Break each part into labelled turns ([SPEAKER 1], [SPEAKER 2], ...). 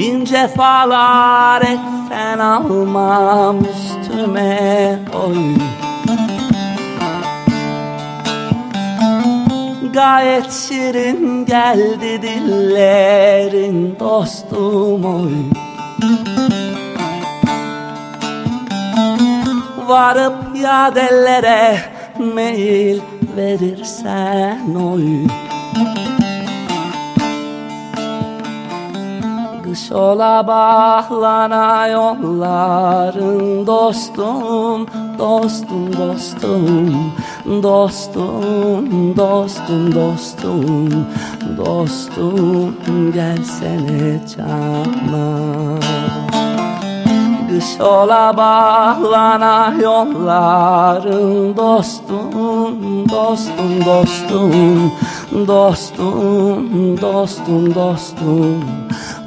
[SPEAKER 1] Bin cefalar etsen almam üstüme oy. Gayet şirin geldi dillerin dostum oy. Varıp yadellere meyil verirsen oy Kış ola bağlana yolların dostum Dostum dostum Dostum dostum dostum Dostum gelsene cana Kış ola bağlana yolların dostum Dostum dostum Dostum dostum dostum Dostum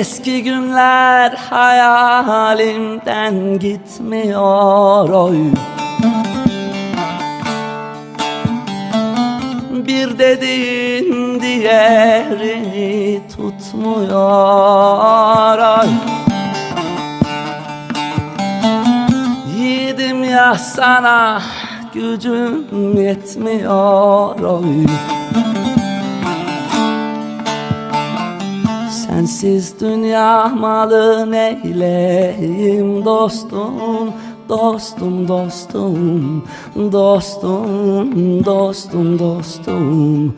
[SPEAKER 1] Eski günler hayalimden gitmiyor oy. Bir dediğin diğerini tutmuyor oy. Yiğidim ya sana gücüm yetmiyor oy Sensiz dünya malı neyleyim dostum Dostum dostum Dostum dostum dostum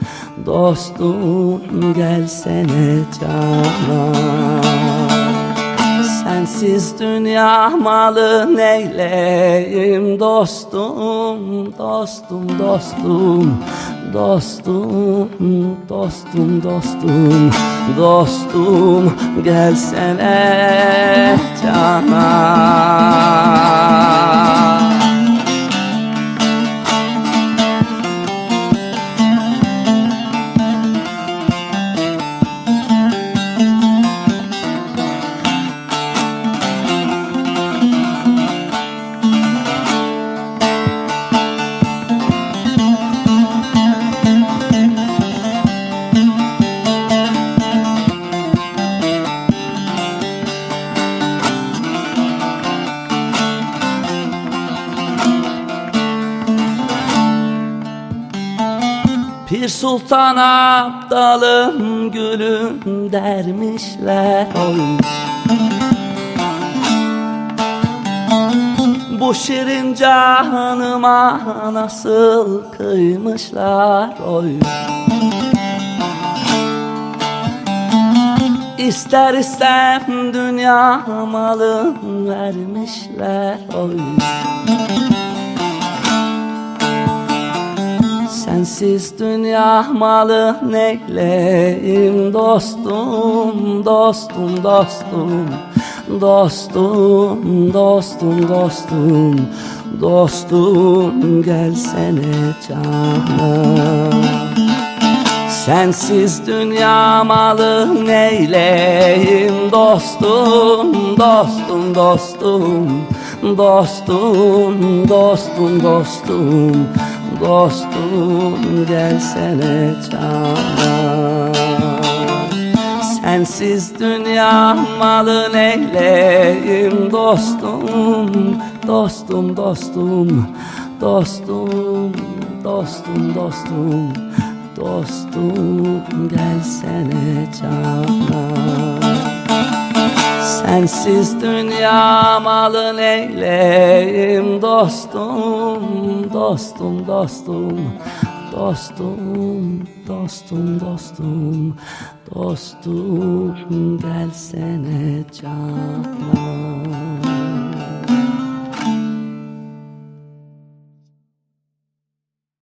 [SPEAKER 1] Dostum gelsene cana Sensiz dünya malı neyleyim? Dostum Dostum dostum Dostum dostum dostum Dostum gelsene cana Pir Sultan Abdalım gülüm dermişler. Oy Bu şirin canıma nasıl kıymışlar? Oy. İster istem dünya malı vermişler. Oy Sensiz dünya malı neyleyim dostum, dostum, dostum. Dostum, dostum, dostum, dostum gelsene canım Sensiz dünya malı neyleyim dostum, dostum, dostum Dostum, dostum, dostum, dostum gelsene cana Sensiz dünya malı neyleyim dostum, dostum, dostum, dostum, dostum, dostum, dostum gelsene cana Sensiz dünya malı neyleyim dostum, dostum, dostum, dostum, dostum, dostum, dostum gelsene cana.